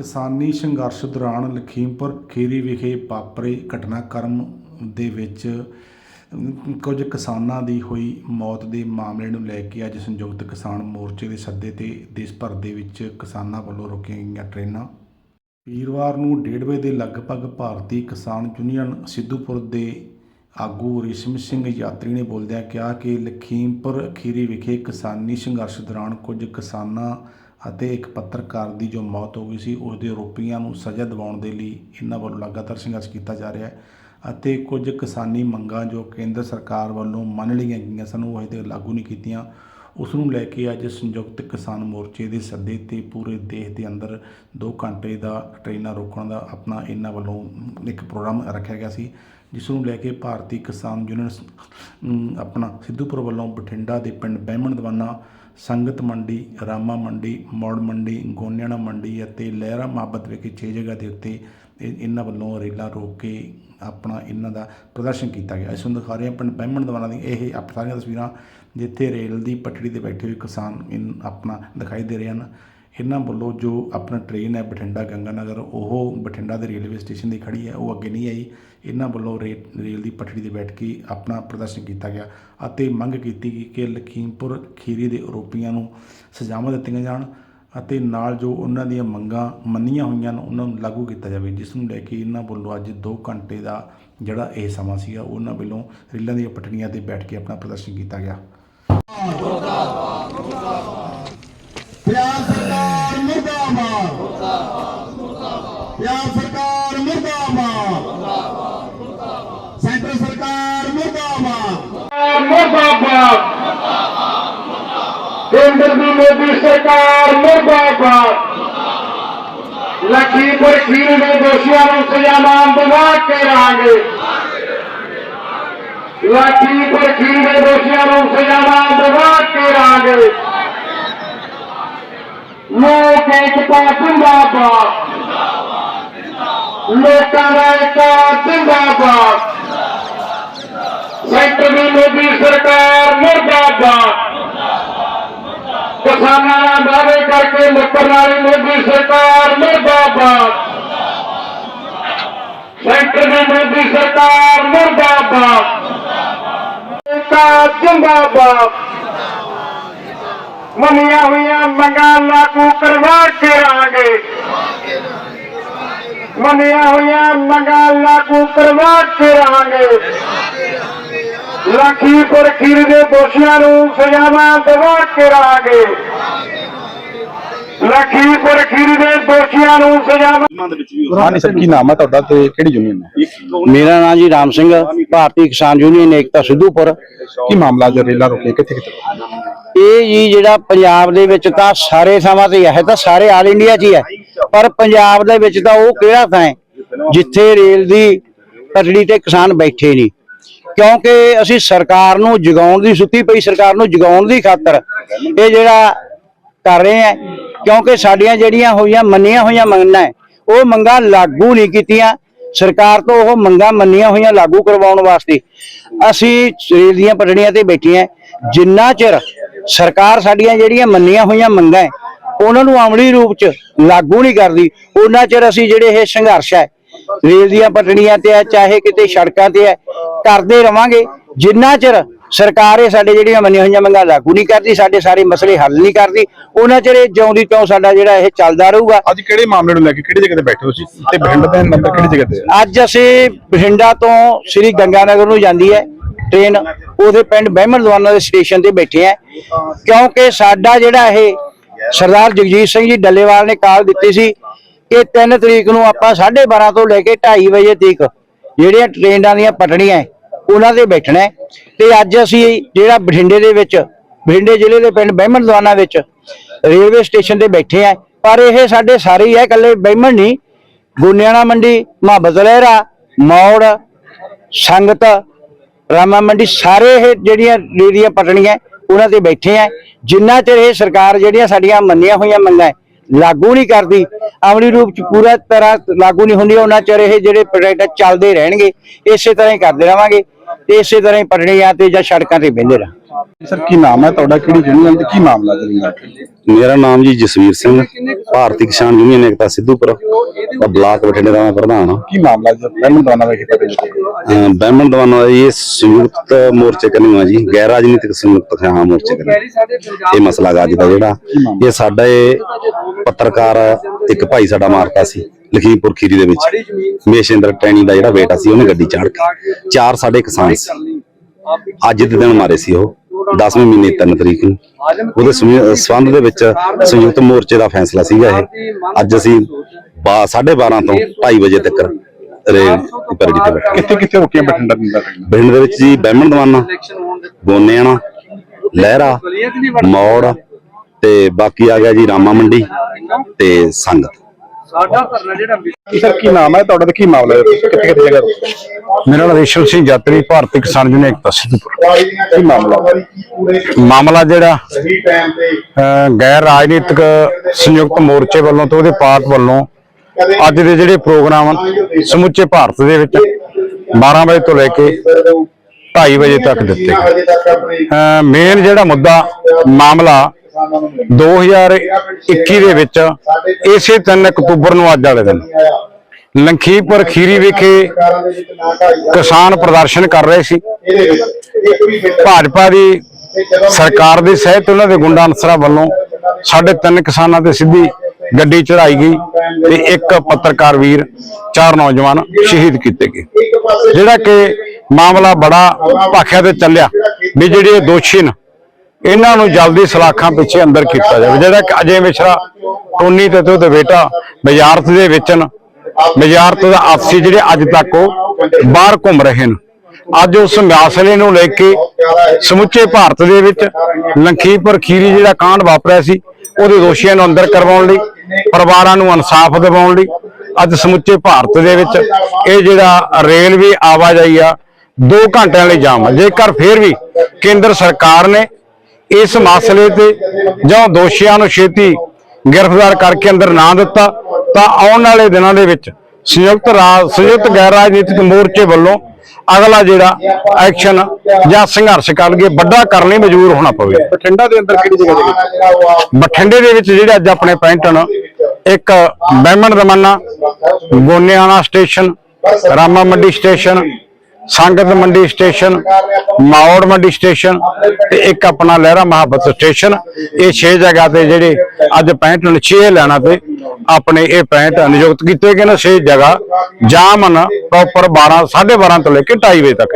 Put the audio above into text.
ਕਿਸਾਨੀ ਸੰਘਰਸ਼ ਦੌਰਾਨ ਲਖੀਮਪੁਰ ਖੀਰੀ ਵਿਖੇ ਵਾਪਰੇ ਘਟਨਾਕ੍ਰਮ ਦੇ ਵਿੱਚ ਕੁਝ ਕਿਸਾਨਾਂ ਦੀ ਹੋਈ ਮੌਤ ਦੇ ਮਾਮਲੇ ਨੂੰ ਲੈ ਕੇ ਅੱਜ ਸੰਯੁਕਤ ਕਿਸਾਨ ਮੋਰਚੇ ਦੇ ਸੱਦੇ ਤੇ ਦੇਸ਼ ਭਰ ਦੇ ਵਿੱਚ ਕਿਸਾਨਾਂ ਵੱਲੋਂ ਰੋਕੀਆਂ ਗਈਆਂ ਟ੍ਰੇਨਾਂ। ਵੀਰਵਾਰ ਨੂੰ 1:30 ਵਜੇ ਦੇ ਲਗਭਗ ਭਾਰਤੀ ਕਿਸਾਨ ਯੂਨੀਅਨ ਸਿੱਧੂਪੁਰ ਦੇ ਆਗੂ ਰਿਸ਼ਮ ਸਿੰਘ ਯਾਤਰੀ ਨੇ ਬੋਲਦਿਆਂ ਕਿਹਾ ਕਿ ਲਖੀਮਪੁਰ ਖੀਰੀ ਵਿਖੇ ਕਿਸਾਨੀ ਸੰਘਰਸ਼ ਦੌਰਾਨ ਕੁਝ ਕਿਸਾਨਾਂ ਅਤੇ ਇੱਕ ਪੱਤਰਕਾਰ ਦੀ ਜੋ ਮੌਤ ਹੋ ਗਈ ਸੀ ਉਸ ਦੇ ਆਰੋਪੀਆਂ ਨੂੰ ਸਜ਼ਾ ਦਿਵਾਉਣ ਦੇ ਲਈ ਇਹਨਾਂ ਵੱਲੋਂ ਲਗਾਤਾਰ ਸੰਘਰਸ਼ ਕੀਤਾ ਜਾ ਰਿਹਾ ਹੈ ਅਤੇ ਕੁਝ ਕਿਸਾਨੀ ਮੰਗਾਂ ਜੋ ਕੇਂਦਰ ਸਰਕਾਰ ਵੱਲੋਂ ਮੰਨ ਲਈਆਂ ਗਈਆਂ ਸਨ, ਉਹ ਅਜੇ ਤੱਕ ਲਾਗੂ ਨਹੀਂ ਕੀਤੀਆਂ। ਉਸ ਨੂੰ ਲੈ ਕੇ ਅੱਜ ਸੰਯੁਕਤ ਕਿਸਾਨ ਮੋਰਚੇ ਦੇ ਸੱਦੇ ਤੇ ਪੂਰੇ ਦੇਸ਼ ਦੇ ਅੰਦਰ 2 ਘੰਟੇ ਦਾ ਟ੍ਰੇਨਾਂ ਰੋਕਣ ਦਾ ਆਪਣਾ ਇਹਨਾਂ ਵੱਲੋਂ ਇੱਕ ਪ੍ਰੋਗਰਾਮ ਰੱਖਿਆ ਗਿਆ ਸੀ, ਜਿਸ ਨੂੰ ਲੈ ਕੇ ਭਾਰਤੀ ਕਿਸਾਨ ਯੂਨੀਅਨ ਆਪਣਾ ਸਿੱਧੂਪੁਰ ਵੱਲੋਂ ਬਠਿੰਡਾ ਦੇ ਪਿੰਡ ਬਹਿਮਣ ਦਵਾਨਾ ਸੰਗਤ ਮੰਡੀ, ਰਾਮਾ ਮੰਡੀ, ਮੌੜ ਮੰਡੀ, ਗੋਨਿਆਣਾ ਮੰਡੀ ਅਤੇ ਲਹਿਰਾ ਮੁਹੱਬਤ ਵਿਖੇ 6 ਜਗ੍ਹਾ ਦੇ ਉੱਤੇ ਇਹ- ਇਹਨਾਂ ਵੱਲੋਂ ਰੇਲਾਂ ਰੋਕ ਕੇ ਆਪਣਾ ਇਹਨਾਂ ਦਾ ਪ੍ਰਦਰਸ਼ਨ ਕੀਤਾ ਗਿਆ। ਇਸ ਨੂੰ ਦਿਖਾ ਰਹੇ ਹਾਂ ਪਿੰਡ ਬਹਿਮਣ ਦਵਾਨਾ ਦੀ ਇਹ ਆਪ ਸਾਰੀਆਂ ਤਸਵੀਰਾਂ ਜਿੱਥੇ ਰੇਲ ਦੀ ਪਟੜੀ ਤੇ ਬੈਠੇ ਹੋਏ ਕਿਸਾਨ ਇਨ- ਆਪਣਾ ਦਿਖਾਈ ਦੇ ਰਹੇ ਹਨ। ਇਹਨਾਂ ਵੱਲੋਂ ਜੋ ਆਪਣਾ ਟ੍ਰੇਨ ਹੈ ਬਠਿੰਡਾ ਗੰਗਾ ਨਗਰ ਉਹ ਬਠਿੰਡਾ ਦੇ ਰੇਲਵੇ ਸਟੇਸ਼ਨ ਦੀ ਖੜੀ ਹੈ ਉਹ ਅੱਗੇ ਨਹੀਂ ਆਈ ਇਹਨਾਂ ਵੱਲੋਂ ਰੇ ਰੇਲ ਦੀ ਪਟੜੀ ਤੇ ਬੈਠ ਕੇ ਆਪਣਾ ਪ੍ਰਦਰਸ਼ਨ ਕੀਤਾ ਗਿਆ ਅਤੇ ਮੰਗ ਕੀਤੀ ਗਈ ਕਿ ਲਖੀਮਪੁਰ ਖੀਰੀ ਦੇ ਆਰੋਪੀਆਂ ਨੂੰ ਸਜ਼ਾਵਾਂ ਦਿੱਤੀਆਂ ਜਾਣ ਅਤੇ ਨਾਲ ਜੋ ਉਹਨਾਂ ਦੀਆਂ ਮੰਗਾਂ ਮੰਨੀਆਂ ਹੋਈਆਂ ਨੇ ਉਹਨਾਂ ਨੂੰ ਲਾਗੂ ਕੀਤਾ ਜਾਵੇ ਜਿਸ ਨੂੰ ਲੈ ਕੇ ਇਹਨਾਂ ਵੱਲੋਂ ਅੱਜ 2 ਘੰਟੇ ਦਾ ਜਿਹੜਾ ਇਹ ਸਮਾਂ ਸੀਗਾ ਉਹਨਾਂ ਵੱਲੋਂ ਰੇਲਾਂ ਦੀਆਂ ਪਟੜੀਆਂ ਤੇ ਬੈਠ ਕੇ ਆਪਣਾ ਪ੍ਰਦਰਸ਼ਨ ਕੀਤਾ ਗਿਆ ਪੰਜਾਬ ਸਰਕਾਰ ਪੰਜਾਬ ਸਰਕਾਰ ਮੁਰਦਾਬਾਦ। ਸੈਂਟਰ ਸਰਕਾਰ ਮੁਰਦਾਬਾਦ। ਮੁਰਦਾਬਾਦ। ਕੇਂਦਰ ਦੀ ਮੋਦੀ ਸਰਕਾਰ ਮੁਰਦਾਬਾਦ। ਲਖੀਮਪੁਰ ਖੀਰ ਦੇ ਦੋਸ਼ੀਆਂ ਨੂੰ ਸਜ਼ਾਵਾਂ ਦਿਵਾ ਕੇ ਰਹਾਂਗੇ ਲਖੀਮਪੁਰ ਖੀਰ ਦੇ ਦੋਸ਼ੀਆਂ ਨੂੰ ਸਜ਼ਾਵਾਂ ਦਿਵਾ ਕੇ ਰਹਾਂਗੇ ਲੋਕ ਇੱਕ ਏਕਤਾ ਜਿੰਦਾਬਾਦ ਲੋਕਾਂ ਦਾ ਏਕਤਾ ਜਿੰਦਾਬਾਦ। ਸੈਂਟਰ ਦੀ ਮੋਦੀ ਸਰਕਾਰ ਮੁਰਦਾਬਾਦ। ਕਿਸਾਨਾਂ ਨਾਲ ਵਾਅਦੇ ਕਰਕੇ ਮੁੱਕਰਨ ਵਾਲੀ ਮੋਦੀ ਸਰਕਾਰ ਮੁਰਦਾਬਾਦ। ਸੈਂਟਰ ਦੀ ਮੋਦੀ ਸਰਕਾਰ ਮੁਰਦਾਬਾਦ। ਏਕਤਾ ਜਿੰਦਾਬਾਦ। ਮੰਨੀਆਂ ਹੋਈਆਂ ਮੰਗਾਂ ਲਾਗੂ ਕਰਵਾ ਕੇ ਰਹਾਂਗੇ ਮੰਨੀਆਂ ਹੋਈਆਂ ਮੰਗਾਂ ਲਾਗੂ ਕਰਵਾ ਕੇ ਰਹਾਂਗੇ। ਲਖੀਪੁਰ ਖੀਰ ਦੇ ਦੋਸ਼ੀਆਂ ਨੂੰ ਸਜ਼ਾਵਾਂ ਦਿਵਾ ਕੇ ਰਹਾਂਗੇ। ਲਖੀਪੁਰ ਖੀਰ ਦੇ ਦੋਸ਼ੀਆਂ ਨੂੰ ਸਜ਼ਾਵਾਂ ਹਾਂਜੀ ਸਰ ਕੀ ਨਾਮ ਹੈ ਤੁਹਾਡਾ ਤੇ ਕਿਹੜੀ ਯੂਨੀਅਨ ਹੈ? ਮੇਰਾ ਨਾਮ ਜੀ ਰਾਮ ਸਿੰਘ ਭਾਰਤੀ ਕਿਸਾਨ ਯੂਨੀਅਨ ਏਕਤਾ ਸਿੱਧੂਪੁਰ। ਕੀ ਮਾਮਲਾ ਜੋ ਰੇਲਾ ਰੁਕੇ ਕਿੱਥੇ ਕਿੱਥੇ? ਇਹ ਜੀ ਜਿਹੜਾ ਪੰਜਾਬ ਦੇ ਵਿੱਚ ਤਾਂ ਸਾਰੇ ਥਾਵਾਂ ਤੇ ਹੈ ਤਾਂ ਸਾਰੇ ਆਲ ਇੰਡੀਆ 'ਚ ਹੀ ਹੈ। ਪਰ ਪੰਜਾਬ ਦੇ ਵਿੱਚ ਤਾਂ ਉਹ ਕਿਹੜਾ ਥਾਂ ਜਿੱਥੇ ਰੇਲ ਦੀ ਪਟੜੀ ਤੇ ਕਿਸਾਨ ਬੈਠੇ ਨਹੀਂ ਕਿਉਂਕਿ ਅਸੀਂ ਸਰਕਾਰ ਨੂੰ ਜਗਾਉਣ ਦੀ ਸੁੱਤੀ ਪਈ, ਸਰਕਾਰ ਨੂੰ ਜਗਾਉਣ ਦੀ ਖਾਤਰ ਇਹ ਜਿਹੜਾ ਕਰ ਰਹੇ ਆ ਕਿਉਂਕਿ ਸਾਡੀਆਂ ਜਿਹੜੀਆਂ ਹੋਈਆਂ, ਮੰਨੀਆਂ ਹੋਈਆਂ ਮੰਗਾਂ ਉਹ ਮੰਗਾਂ ਲਾਗੂ ਨਹੀਂ ਕੀਤੀਆਂ। ਸਰਕਾਰ ਤੋਂ ਉਹ ਮੰਗਾਂ ਮੰਨੀਆਂ ਹੋਈਆਂ ਲਾਗੂ ਕਰਵਾਉਣ ਵਾਸਤੇ ਅਸੀਂ ਰੇਲ ਦੀਆਂ ਪਟੜੀਆਂ ਤੇ ਬੈਠੇ ਹਾਂ। ਜਿੰਨਾ ਚਿਰ ਸਰਕਾਰ ਸਾਡੀਆਂ ਜਿਹੜੀਆਂ ਮੰਨੀਆਂ ਹੋਈਆਂ ਮੰਗਾਂ ਉਹਨਾਂ ਨੂੰ ਅਮਲੀ ਰੂਪ ਚ ਲਾਗੂ ਨਹੀਂ ਕਰਦੀ। ਉਹਨਾਂ ਚਿਰ ਅਸੀਂ ਜਿਹੜੇ ਇਹ ਸੰਘਰਸ਼ ਹੈ ਰੇਲ ਦੀਆਂ ਪਟੜੀਆਂ ਤੇ ਹੈ ਚਾਹੇ ਕਿਤੇ ਸੜਕਾਂ ਤੇ ਹੈ ਕਰਦੇ ਰਵਾਂਗੇ। ਜਿੰਨਾ ਚਿਰ ਸਰਕਾਰ ਇਹ ਸਾਡੇ ਜਿਹੜੀਆਂ ਮੰਨੀਆਂ ਹੋਈਆਂ ਮੰਗਾਂ ਲਾਗੂ ਨਹੀਂ ਕਰਦੀ ਸਾਡੇ ਸਾਰੇ ਮਸਲੇ ਹੱਲ ਨਹੀਂ ਕਰਦੀ ਉਹਨਾਂ ਚਿਰ ਇਹ ਜਿਉਂਦੀ ਕਿਉਂ ਸਾਡਾ ਜਿਹੜਾ ਇਹ ਚੱਲਦਾ ਰਹੂਗਾ। ਅੱਜ ਕਿਹੜੇ ਮਾਮਲੇ ਨੂੰ ਲੈ ਕੇ ਕਿਹੜੀ ਜਗ੍ਹਾ ਤੇ ਬੈਠੇ ਹੋ ਤੁਸੀਂ? ਤੇ ਬਠਿੰਡਾ ਦੇ ਨੰਬਰ ਕਿਹੜੀ ਜਗ੍ਹਾ ਤੇ ਅੱਜ ਅਸੀਂ ਬਠਿੰਡਾ ਤੋਂ ਸ੍ਰੀ ਗੰਗਾਨਗਰ ਨੂੰ ਜਾਂਦੀ ਹੈ ਟ੍ਰੇਨ। ਉਹਦੇ ਪਿੰਡ ਬਹਿਮਣ ਦਵਾਨਾ ਦੇ ਸਟੇਸ਼ਨ ਤੇ ਬੈਠੇ ਆ ਕਿਉਂਕਿ ਸਾਡਾ ਜਿਹੜਾ ਇਹ ਸਰਦਾਰ ਜਗਜੀਤ ਸਿੰਘ ਜੀ ਡੱਲੇਵਾਲ ਨੇ ਕਾਲ ਦਿੱਤੀ ਸੀ ਕਿ 3 ਤਰੀਕ ਨੂੰ ਆਪਾਂ 12:30 ਤੋਂ ਲੈ ਕੇ 2:30 ਵਜੇ ਤੱਕ ਜਿਹੜੀਆਂ ਟ੍ਰੇਨਾਂ ਦੀਆਂ ਪਟੜੀਆਂ ਉਹਨਾਂ ਤੇ ਬੈਠਣਾ ਹੈ। ਤੇ ਅੱਜ ਅਸੀਂ ਜਿਹੜਾ ਬਠਿੰਡੇ ਦੇ ਵਿੱਚ, ਬਠਿੰਡੇ ਜ਼ਿਲ੍ਹੇ ਦੇ ਪਿੰਡ ਬਹਿਮਣ ਦਵਾਨਾ ਵਿੱਚ ਰੇਲਵੇ ਸਟੇਸ਼ਨ ਤੇ ਬੈਠੇ ਆ ਪਰ ਇਹ ਸਾਡੇ ਸਾਰੇ ਹੀ ਹੈ, ਇਕੱਲੇ ਬਹਿਮਣ ਨਹੀਂ, ਗੁਨਿਆਣਾ ਮੰਡੀ, ਮੁਹੱਬਤ ਲਹਿਰਾ, ਮੌੜ, ਸੰਗਤ, ਰਾਮਾ ਮੰਡੀ, ਸਾਰੇ ਇਹ ਜਿਹੜੀਆਂ ਰੇੜੀਆਂ ਪਟਣੀਆਂ ਉਹਨਾਂ ਤੇ ਬੈਠੇ ਆ, ਜਿੰਨਾ ਚਿਰ ਇਹ ਸਰਕਾਰ ਜਿਹੜੀਆਂ ਸਾਡੀਆਂ ਮੰਨੀਆਂ ਹੋਈਆਂ ਮੰਗਾਂ ਲਾਗੂ ਨਹੀਂ ਕਰਦੀ, ਅਮਲੀ ਰੂਪ ਚ ਪੂਰਾ ਤਰ੍ਹਾਂ ਲਾਗੂ ਨਹੀਂ ਹੁੰਦੀ, ਉਹਨਾਂ ਚਿਰ ਇਹ ਜਿਹੜੇ ਪ੍ਰੋਜੈਕਟ ਚੱਲਦੇ ਰਹਿਣਗੇ, ਇਸੇ ਤਰ੍ਹਾਂ ਹੀ ਕਰਦੇ ਰਵਾਂਗੇ। ਤੇ ਇਸੇ ਤਰ੍ਹਾਂ ਹੀ ਪਟੜੀਆਂ ਤੇ ਜਾਂ ਸੜਕਾਂ ਤੇ ਬਹਿੰਦੇ ਰਹਾਂ। ਸਰ ਕੀ ਨਾਮ ਹੈ ਤੁਹਾਡਾ? ਕਿਹੜੀ ਯੂਨੀਅਨ ਤੇ ਕੀ ਮਾਮਲਾ ਜੀ ਮੇਰਾ ਨਾਮ ਜੀ ਜਸਵੀਰ ਸਿੰਘ ਭਾਰਤੀ ਕਿਸਾਨ ਯੂਨੀਅਨ ਏਕਤਾ ਸਿੱਧੂਪੁਰ ਦਾ ਬਲਾਕ ਬਠਿੰਡੇ ਦਾ ਮੈਂ ਪ੍ਰਧਾਨ ਹਾਂ। ਕੀ ਮਾਮਲਾ ਜੀ? ਮੈਨੂੰ ਦੋਨਾਂ ਵੇਖੇ ਪਤਾ ਜੀ। ਅਹ ਬਹਿਮਨ ਦਵਾਨਾ ਦਾ ਇਹ ਸੰਯੁਕਤ ਮੋਰਚੇ ਕਰਨੀ ਜੀ ਗੈਰ ਰਾਜਨੀਤਿਕ ਸੰਯੁਕਤ ਕਿਸਾਨ ਮੋਰਚੇ ਕਰਨੀ। ਇਹ ਮਸਲਾ ਗਾ ਅੱਜ ਦਾ ਜਿਹੜਾ ਇਹ ਸਾਡਾ ਇਹ ਪੱਤਰਕਾਰ ਇੱਕ ਭਾਈ ਸਾਡਾ ਮਾਰਤਾ ਸੀ। ਲਖੀਮਪੁਰ ਖੀਰੀ ਦੇ ਵਿੱਚ। ਮੇਸ਼ਿੰਦਰ ਟੈਣੀ ਦਾ ਜਿਹੜਾ ਬੇਟਾ ਸੀ ਉਹਨੇ ਗੱਡੀ ਚਾੜ ਕੇ ਚਾਰ ਸਾਡੇ ਕਿਸਾਨ ਸੀ। ਅੱਜ ਦੇ ਦਿਨ ਮਾਰੇ ਸੀ ਉਹ। 10ਵੇਂ ਮਹੀਨੇ 3 ਤਰੀਕ ਨੂੰ। ਉਹਦੇ ਸੰਬੰਧ ਦੇ ਵਿੱਚ ਸੰਯੁਕਤ ਮੋਰਚੇ ਦਾ ਫੈਸਲਾ ਸੀਗਾ ਇਹ। ਅੱਜ ਅਸੀਂ 12:30 ਤੋਂ 2:30 ਵਜੇ ਤੱਕ ਰੇਲ ਪੈਰਡੀ ਤੇ ਬੈਠੇ। ਕਿੱਥੇ ਕਿੱਥੇ ਰੁਕੀਆਂ ਬਠਿੰਡਾ ਦਿੰਦਾ ਪਿੰਡ ਦੇ ਵਿੱਚ ਜੀ ਬਹਿਮਣ ਦਵਾਨਾ ਗੋਨੇਆਣਾ ਲਹਿਰਾ ਮੌੜ ਤੇ ਬਾਕੀ ਆ ਗਿਆ ਜੀ ਰਾਮਾ ਮੰਡੀ ਤੇ ਸੰਗਤ। ਸਰ ਕੀ ਨਾਮ ਹੈ? ਤੁਹਾਡਾ ਤੇ ਕੀ ਮਾਮਲਾ ਹੈ? ਕਿੱਥੇ ਕਿੱਥੇ ਜਗ੍ਹਾ ਰੁਕੇ? ਮੇਰਾ ਨਾਮ ਰੇਸ਼ਮ ਸਿੰਘ ਯਾਤਰੀ ਭਾਰਤੀ ਕਿਸਾਨ ਯੂਨੀਅਨ ਏਕਤਾ ਸਿੱਧੂਪੁਰ। ਕੀ ਮਾਮਲਾ? ਮਾਮਲਾ ਜਿਹੜਾ ਸਹੀ ਟਾਈਮ ਤੇ ਅਹ, ਗੈਰ ਰਾਜਨੀਤਿਕ ਸੰਯੁਕਤ ਮੋਰਚੇ ਵੱਲੋਂ ਤੇ ਉਹਦੇ ਪਾਰਟ ਵੱਲੋਂ ਅੱਜ ਦੇ ਜਿਹੜੇ ਪ੍ਰੋਗਰਾਮ ਹਨ, ਸਮੁੱਚੇ ਭਾਰਤ ਦੇ ਵਿੱਚ 12 ਵਜੇ ਤੋਂ ਲੈ ਕੇ 2:30 ਵਜੇ ਤੱਕ ਦਿੱਤੇ ਗਏ। ਮੇਨ ਜਿਹੜਾ ਮੁੱਦਾ ਮਾਮਲਾ 2021 ਦੇ ਵਿੱਚ ਇਸੇ 3 ਅਕਤੂਬਰ ਨੂੰ ਅੱਜ ਵਾਲੇ ਦਿਨ ਲੰਖੀਪੁਰ ਖੀਰੀ ਵਿਖੇ ਕਿਸਾਨ ਪ੍ਰਦਰਸ਼ਨ ਕਰ ਰਹੇ ਸੀ। ਭਾਜਪਾ ਦੀ ਸਰਕਾਰ ਦੇ ਸਹਿਤ ਉਹਨਾਂ ਦੇ ਗੁੰਡਾ ਅਨਸਰਾਂ ਵੱਲੋਂ ਸਾਡੇ ਤਿੰਨ ਕਿਸਾਨਾਂ ਤੇ ਸਿੱਧੀ ਗੱਡੀ ਚੜਾਈ ਗਈ ਤੇ ਇੱਕ ਪੱਤਰਕਾਰ ਵੀਰ, ਚਾਰ ਨੌਜਵਾਨ ਸ਼ਹੀਦ ਕੀਤੇ ਗਏ। ਜਿਹੜਾ ਕਿ ਮਾਮਲਾ ਬੜਾ ਭਾਖਿਆ ਤੇ ਚੱਲਿਆ ਵੀ ਜਿਹੜੇ ਦੋਸ਼ੀ ਨੇ ਇਹਨਾਂ ਨੂੰ ਜਲਦੀ ਸਲਾਖਾਂ ਪਿੱਛੇ ਅੰਦਰ ਕੀਤਾ ਜਾਵੇ। ਜਿਹੜਾ ਕਿ ਅਜੇ ਮਿਸ਼ਰਾ ਟੋਨੀ ਤੇ ਤੇ ਬੇਟਾ ਵਜ਼ਾਰਤ ਦੇ ਵਿੱਚ ਨੇ ਵਜ਼ਾਰਤ ਦਾ ਆਪਸੀ ਜਿਹੜੇ ਅੱਜ ਤੱਕ ਉਹ ਬਾਹਰ ਘੁੰਮ ਰਹੇ ਨੇ। ਅੱਜ ਉਸ ਮਸਲੇ ਨੂੰ ਲੈ ਕੇ ਸਮੁੱਚੇ ਭਾਰਤ ਦੇ ਵਿੱਚ ਲੰਖੀਪੁਰ ਖੀਰੀ ਜਿਹੜਾ ਕਾਂਡ ਵਾਪਰਿਆ ਸੀ, ਉਹਦੇ ਦੋਸ਼ੀਆਂ ਨੂੰ ਅੰਦਰ ਕਰਵਾਉਣ ਲਈ, ਪਰਿਵਾਰਾਂ ਨੂੰ ਇਨਸਾਫ ਦਿਵਾਉਣ ਲਈ, ਅੱਜ ਸਮੁੱਚੇ ਭਾਰਤ ਦੇ ਵਿੱਚ ਇਹ ਜਿਹੜਾ ਰੇਲਵੇ ਆਵਾਜਾਈ ਆ 2 ਘੰਟਿਆਂ ਲਈ ਜਾਮ ਆ। ਜੇਕਰ ਫੇਰ ਵੀ ਕੇਂਦਰ ਸਰਕਾਰ ਨੇ ਇਸ ਮਸਲੇ ਤੇ ਜਾਂ ਦੋਸ਼ੀਆਂ ਨੂੰ ਛੇਤੀ ਗ੍ਰਿਫਤਾਰ ਕਰਕੇ ਅੰਦਰ ਨਾ ਦਿੱਤਾ ਤਾਂ ਆਉਣ ਵਾਲੇ ਦਿਨਾਂ ਦੇ ਵਿੱਚ ਸੰਯੁਕਤ ਰਾਜ ਸੰਯੁਕਤ ਗੈਰ ਰਾਜਨੀਤਿਕ ਮੋਰਚੇ ਵੱਲੋਂ ਅਗਲਾ ਜਿਹੜਾ ਐਕਸ਼ਨ ਜਾਂ ਸੰਘਰਸ਼ ਕਰਨ ਲਈ ਵੱਡਾ ਕਰਨ ਲਈ ਮਜਬੂਰ ਹੋਣਾ ਪਵੇ। ਬਠਿੰਡਾ ਦੇ ਅੰਦਰ ਕਿਹੜੀ ਜਗ੍ਹਾ ਆ ਬਠਿੰਡੇ ਦੇ ਵਿੱਚ ਜਿਹੜੇ ਅੱਜ ਆਪਣੇ ਪੈਂਟਨ ਇੱਕ ਬਹਿਮਣ ਰਮਾਨਾ ਗੋਨਿਆਣਾ ਸਟੇਸ਼ਨ ਰਾਮਾ ਮੰਡੀ ਸਟੇਸ਼ਨ ਸੰਗਤ ਮੰਡੀ ਸਟੇਸ਼ਨ ਮਾਉੜ ਮੰਡੀ ਸਟੇਸ਼ਨ ਤੇ ਇੱਕ ਆਪਣਾ ਲਹਿਰਾ ਮਹਾਬਤ ਸਟੇਸ਼ਨ। ਇਹ 6 ਜਗ੍ਹਾ ਤੇ ਜਿਹੜੇ ਅੱਜ 65 6 ਲੈਣਾ ਤੇ ਆਪਣੇ ਇਹ 65 ਨਿਯੁਕਤ ਕੀਤੇ ਗਏ ਨੇ। 6 ਜਗ੍ਹਾ, ਜਾਮ ਹਨ ਪ੍ਰੋਪਰ 12 12:30 ਤੋਂ ਲੈ ਕੇ 2:30 ਵਜੇ ਤੱਕ।